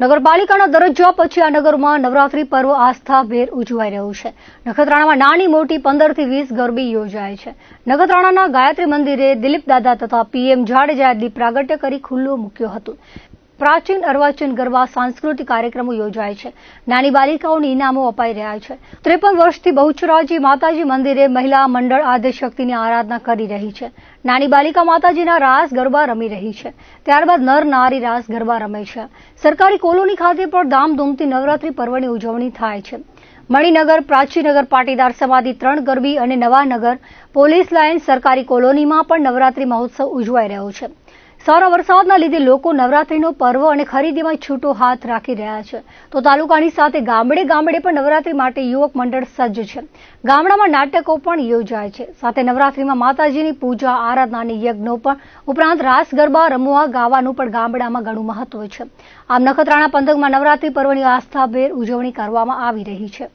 નગરપાલિકાના દરજ્જા પછી આ નગરમાં નવરાત્રી પર્વ આસ્થાભેર ઉજવાઈ રહ્યું છે. નખત્રાણામાં નાની મોટી પંદરથી વીસ ગરબી યોજાય છે. નખત્રાણાના ગાયત્રી મંદિરે દિલીપ દાદા તથા પીએમ જાડેજાએ દીપ પ્રાગટ્ય કરી ખુલ્લો મૂક્યો હતું. પ્રાચીન અર્વાચીન ગરબા સાંસ્કૃતિક કાર્યક્રમો યોજાય છે. નાની બાલિકાઓને ઇનામો અપાઈ રહ્યા છે. ત્રેપન વર્ષથી બહુચરાજી માતાજી મંદિરે મહિલા મંડળ આદ્યશક્તિની આરાધના કરી રહી છે. નાની બાલિકા માતાજીના રાસ ગરબા રમી રહી છે. ત્યારબાદ નર નારી રાસ ગરબા રમે છે. સરકારી કોલોની ખાતે પણ ધામધૂમથી નવરાત્રી પર્વની ઉજવણી થાય છે. મણિનગર, પ્રાચીનગર પાટીદાર સમાધિ ત્રણ ગરબી અને નવાનગર પોલીસ લાઇન સરકારી કોલોનીમાં પણ નવરાત્રી મહોત્સવ ઉજવાઈ રહ્યો છે. સારા વરસાદના લીધે લોકો નવરાત્રીનો પર્વ અને ખરીદીમાં છૂટો હાથ રાખી રહ્યા છે. તો તાલુકાની સાથે ગામડે ગામડે પણ નવરાત્રી માટે યુવક મંડળ સજ્જ છે. ગામડામાં નાટકો પણ યોજાય છે. સાથે નવરાત્રીમાં માતાજીની પૂજા આરાધના અને યજ્ઞો પણ ઉપરાંત રાસ, ગરબા, રમવા, ગાવાનું પણ ગામડામાં ઘણું મહત્વ છે. આમ નખત્રાણા પંથકમાં નવરાત્રી પર્વની આસ્થાભેર ઉજવણી કરવામાં આવી રહી છે.